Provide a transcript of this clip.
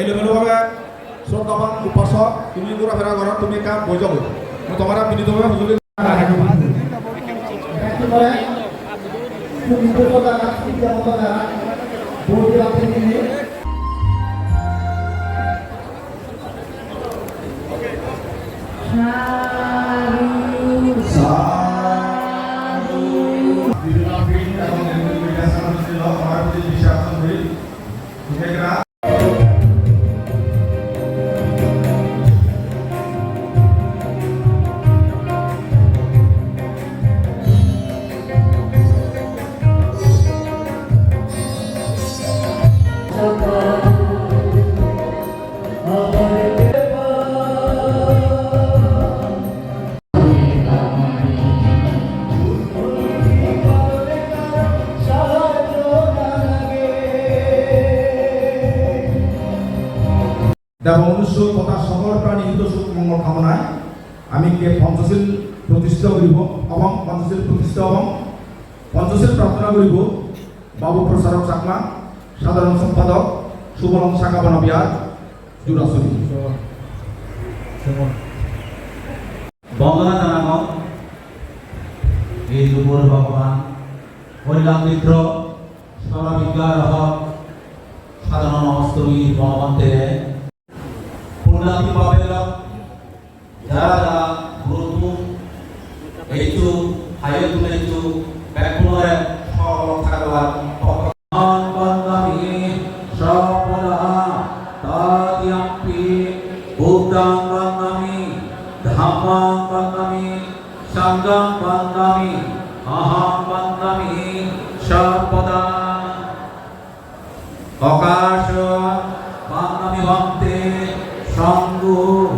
এলোমেলোভাৱে চব উপাসক তুমি ঘূৰা ঘৰত তুমি কাম হৈ যাব। মই তোমাৰ বিনীতভাৱে সঁজুলি দেব মনুষ্য তথা সকল প্রাণী হিত মঙ্গল কামনায় আমি কে পঞ্চশীল প্রতিষ্ঠা করিব এবং পঞ্চশীল প্রতিষ্ঠা এবং পঞ্চশীল প্রার্থনা করিব বাবু প্রসারক চাকমা সাধারণ সম্পাদক সুবলং শাখা বনবিহার জুরাসরি বন্দনা জানাব এই যুগৰ ভগৱান, কল্যাণ মিত্ৰ সৰবিজ্ঞাৰ হক সাধাৰণ অস্তমী বনবন্তেৰে পূৰ্ণাতি বাবেলক যারা যারা সংঘং বন্দামি অহং বন্দামি সপদা অকাশ সঙ্গু